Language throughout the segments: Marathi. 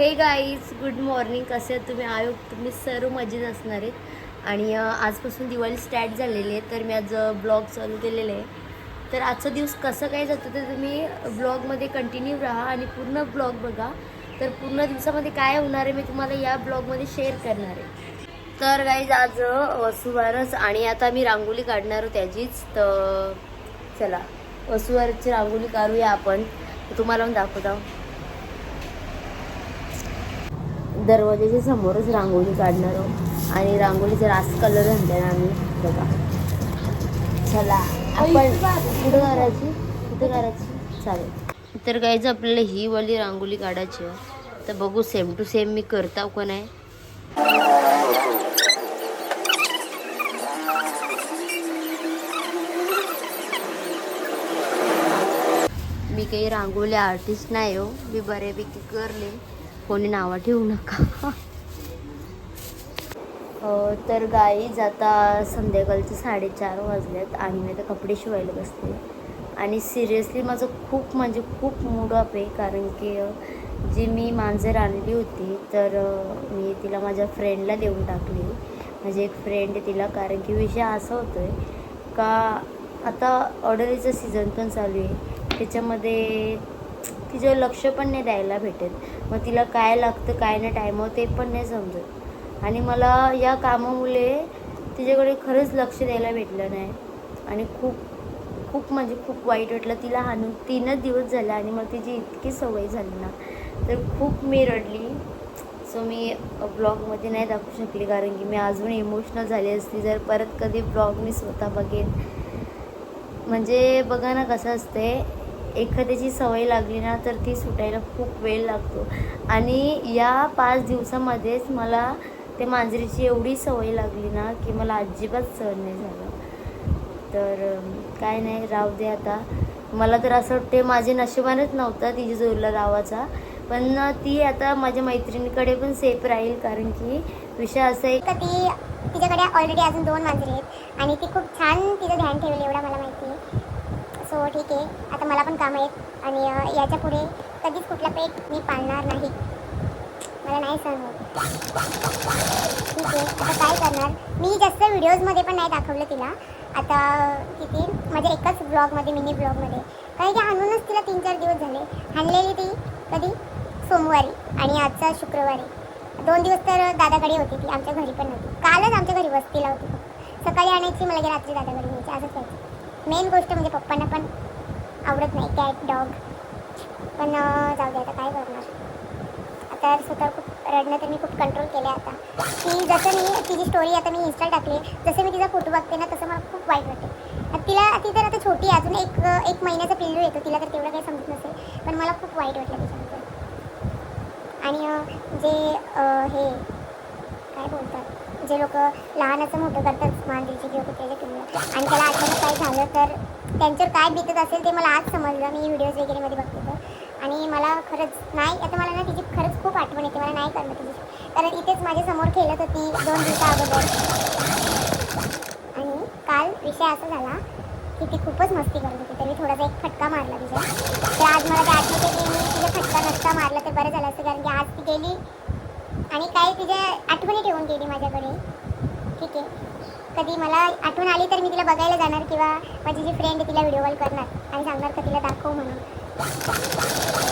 हे गाईज गुड मॉर्निंग कसे तुम्ही? आयोग तुम्ही सर्व मजेत असणार आहेत. आणि आजपासून दिवाळी स्टार्ट झालेली आहे तर मी आज ब्लॉग चालू केलेले आहे. तर आजचा दिवस कसं काय जातो तर तुम्ही ब्लॉगमध्ये कंटिन्यू राहा आणि पूर्ण ब्लॉग बघा. तर पूर्ण दिवसामध्ये काय होणार आहे मी तुम्हाला या ब्लॉगमध्ये शेअर करणार आहे. तर गाईज आज वसुवारच आणि आता मी रांगोळी काढणार आहोत त्याचीच. तर चला वसुवारची रांगोळी काढूया आपण. तुम्हाला दाखवता. दरवाजाच्या समोरच रांगोळी काढणार आहोत. आणि रांगोळीचा रास कलर आणलाय ना आम्ही. बघा. चला आपण कुठं करायची कुठं करायची चालेल. तर काहीच आपल्याला ही वाली रांगोळी काढायची आहे. तर बघू सेम टू सेम मी करता का नाही? मी काही रांगोळी आर्टिस्ट नाही हो. मी बऱ्यापैकी करले. कोणी नावं ठेवू नका. तर गाईज आता संध्याकाळचे साडेचार वाजल्यात आणि मी आता कपडे शिवायला बसते आणि सिरियसली माझं खूप म्हणजे खूप मूड अप आहे. कारण की जी मी मांजर आणली होती तर मी तिला माझ्या फ्रेंडला देऊन टाकली. माझी एक फ्रेंड आहे तिला. कारण की विषय असा होतो आहे का आता ऑर्डरीचं सीझन पण चालू आहे. त्याच्यामध्ये तिचं लक्ष पण नाही द्यायला भेटेल मग तिला काय लागतं काय नाही टायमावर ते पण नाही समजत. आणि मला या कामामुळे तिच्याकडे खरंच लक्ष द्यायला भेटलं नाही. आणि खूप खूप म्हणजे खूप वाईट वाटलं. तिला हाणून तीनच दिवस झाले आणि मग तिची इतकी सवय झाली ना. तर खूप मी रडली. सो मी ब्लॉगमध्ये नाही दाखवू शकली कारण की मी अजून इमोशनल झाली असती. जर परत कधी ब्लॉग मी स्वतः बघेन. म्हणजे बघा ना कसं असते एखाद्याची सवय लागली ना तर ती सुटायला खूप वेळ लागतो. आणि या पाच दिवसामध्येच मला ते मांजरीची एवढी सवय लागली ना की मला अजिबात सहन नाही झालं. तर काय नाही राव दे आता. मला तर असं वाटते माझे नशिबानच नव्हता तिच्या जोरला रावाचा पण ती आता माझ्या मैत्रिणीकडे पण सेफ राहील कारण की विषय असा आहे तर ती तिच्याकडे ऑलरेडी अजून दोन मांजरी आहेत. आणि ती खूप छान तिचं ध्यान ठेवलं एवढं मला माहिती आहे. सो हो, ठीक आहे. आता मला पण काम आहेत. आणि याच्यापुढे कधीच कुठला पेट मी पाळणार नाही. मला नाही सहन ठीक आहे. आता काय करणार? मी जास्त व्हिडिओजमध्ये पण नाही दाखवलं तिला. आता किती? म्हणजे माझ्या एकाच ब्लॉगमध्ये मिनी ब्लॉगमध्ये. कारण की आणूनच तिला तीन चार दिवस झाले. आणलेली ती कधी? सोमवारी. आणि आजचा शुक्रवारी. दोन दिवस तर दादाकडे होती ती. आमच्या घरी पण नव्हती. कालच आमच्या घरी वस्तीला होती सकाळी आणायची मला रात्री दादाकडे न्यायची. असंच व्हायचं. मेन गोष्ट म्हणजे पप्पांना पण आवडत नाही कॅट डॉग पण जाऊ दे आता काय करणार? आता स्वतः खूप रडणं तर मी खूप कंट्रोल केलं आता. की जसं मी तिची स्टोरी आता मी इन्स्टा टाकली जसं मी तिचा फोटो बघते ना तसं मला खूप वाईट वाटते. तिला ती तर आता छोटी आहे अजून एक एक महिन्याचा पिल्लू येतो तिला तर तेवढं काही समजत नसेल. पण मला खूप वाईट वाटलं त्याच्यामध्ये आणि जे हे काय बोलतात? जे लोक लहानाचं मोठं करतात मांजरीचे किंवा कुठल्याच्या किंवा आणि त्याला अचानक झालं तर त्यांच्यावर काय बितत असेल ते मला आज समजलं. मी व्हिडिओज वगैरेमध्ये बघते तर. आणि मला खरंच नाही आता मला ना तिची खरंच खूप आठवण येते. मला नाही करणं तिची. कारण इथेच माझ्यासमोर खेळत होती दोन दिवसा अगोदर. आणि काल विषय असा झाला की ती खूपच मस्ती करत होती. तरी थोडासा एक फटका मारला तिच्या. तर आज मला ते आठवते की मी तिचा फटका नसता मारला तर बरं झालं असतं. कारण की आज ती गेली आणि काही तिच्या आठवणी ठेवून गेली माझ्याकडे. ठीक आहे. कधी मला आठवण आली तर मी तिला बघायला जाणार किंवा माझी जी फ्रेंड आहे तिला व्हिडिओ कॉल करणार आणि सांगणार का तिला दाखव म्हणून.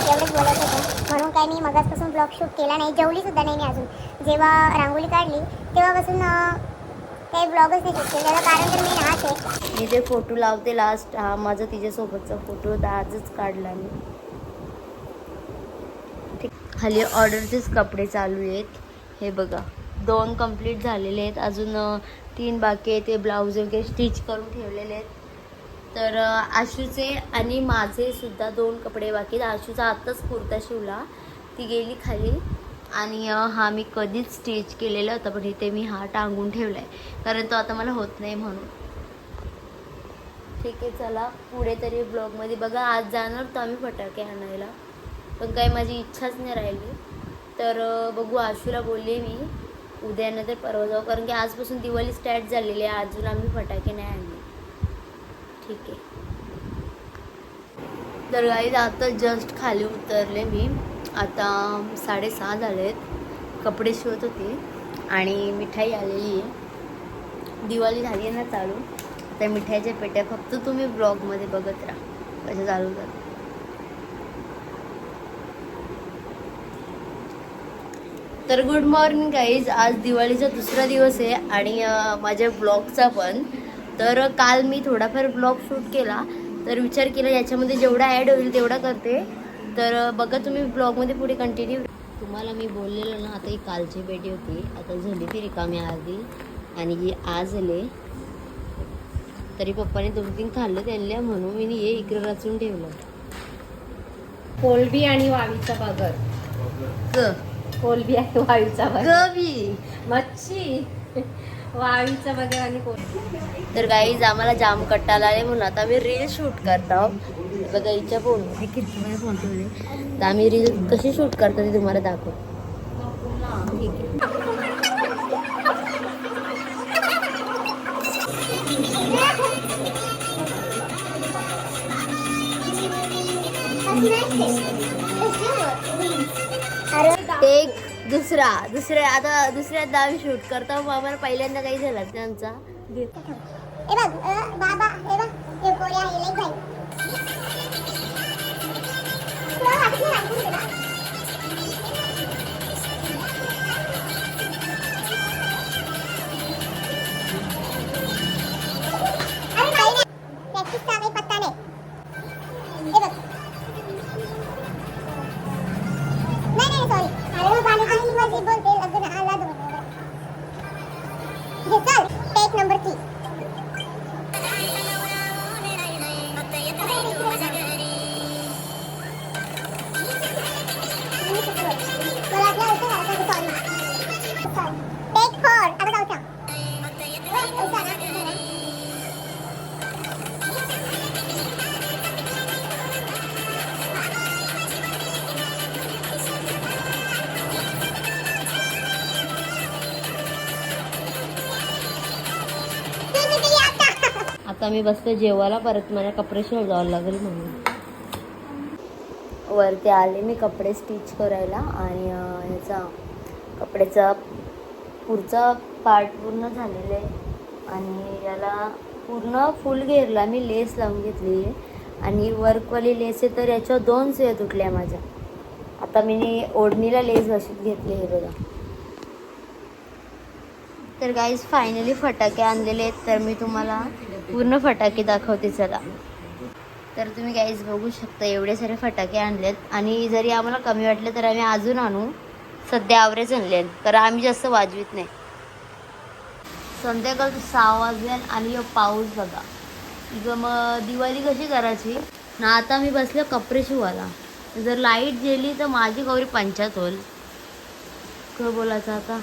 एवढंच बोलत होतं. म्हणून काय मी मगाचपासून ब्लॉग शूट केला नाही जेवलीसुद्धा नाही मी अजून. जेव्हा रांगोळी काढली तेव्हापासून काही ब्लॉगच नाही शूट केलं कारण तर मी हाच आहे. मी जे फोटो लावते लास्ट हा माझा तिच्यासोबतचा फोटो होता आजच काढला मी. ठीक. खाली ऑर्डरचेच कपडे चालू आहेत. हे बघा. दोन कंप्लीट झालेले आहेत. अजून तीन बाकी आहे ते ब्लाऊज वगैरे स्टिच करून ठेवलेले आहेत. तर आशूचे आणि माझे सुद्धा दोन कपडे बाकी आहेत. आशूचा आत्ताच कुर्ता शिवला. ती गेली खाली. आणि हा मी कधीच स्टिच केलेला होता पण इथे मी हा टांगून ठेवला आहे कारण तो आता मला होत नाही म्हणून. ठीक आहे चला. पुढे तरी ब्लॉगमध्ये बघा. आज जाणार होतो आम्ही फटाके आणायला. पण काही माझी इच्छाच नाही राहिली. तर बघू. आशूला बोलले मी. उद्या नाही तर परवा जाऊ. कारण की आजपासून दिवाळी स्टार्ट झालेली आहे. अजून आम्ही फटाके नाही आणले. ठीक आहे. तर गाईज आता जस्ट खाली उतरले मी. आता साडेसहा झालेत. कपडे शिवत होती. आणि मिठाई आलेली आहे. दिवाळी झाली आहे ना चालू. त्या मिठाईच्या पेट्या फक्त तुम्ही ब्लॉगमध्ये बघत राहा. कशा चालू झालं तर गुड मॉर्निंग गाईज आज दिवाळीचा दुसरा दिवस आहे आणि माझ्या ब्लॉगचा पण. तर काल मी थोडाफार ब्लॉग शूट केला. तर विचार केला याच्यामध्ये जेवढा ॲड होईल तेवढा करते. तर बघा तुम्ही ब्लॉगमध्ये पुढे कंटिन्यू तुम्हाला मी बोललेलं ना आता ही कालची भेटी होती. आता झाली ती रिकामी अर्धी आणि ही आज आले. तरी पप्पाने दोन तीन खाल्लं त्यांना म्हणून मी हे इकडे रचून ठेवलं. कोलबी आणि वाळीचा बगर. कोलबी आणि वाळीचा गबी. मच्छी. वाळीचा बगर आणि कोलबी. तर गाईज आम्हाला जाम कट्टाला आले म्हणून आता आम्ही रील शूट करतो बघा हिच्या फोन किती फोन ठेवले तर आम्ही रील कशी शूट करतो ते तुम्हाला दाखव एक दुसरा दुसऱ्या आता दुसऱ्यांदा आम्ही शूट करतो बाबा पहिल्यांदा काही झाला नाही आमचा. बाबा Ribbon tail take number three. Take four. आता मी बसते जेवायला परत मला कपडे शिवायला लागेल म्हणून. वरती आले मी कपडे स्टिच करायला आणि ह्याचा कपड्याचा पुढचा पार्ट पूर्ण झालेला आहे. आणि याला पूर्ण फुल घेरला मी लेस लावून घेतली आहे. आणि वर्कवाली लेस आहे तर याच्यावर दोन सुया तुटल्या माझ्या. आता मी ओढणीला लेस बशीत घेतली आहे बघा. तर गाईज फायनली फटाके आणलेले आहेत. तर मी तुम्हाला पूर्ण फटाके दाखवते चला. तर तुम्ही गाईज बघू शकता एवढे सारे फटाके आणलेत. आणि जरी आम्हाला कमी वाटले तर आम्ही अजून आणू. सध्या आवरेज आणले आहेत. कारण आम्ही जास्त वाजवीत नाही. संध्याकाळ सहा वाजले आणि पाऊस बघा. इथं मग दिवाळी कशी करायची? ना आता मी बसले कपडे शिवायला. जर लाइट गेली तर माझी गौरी पंचायत होईल. काय बोलायचं आता?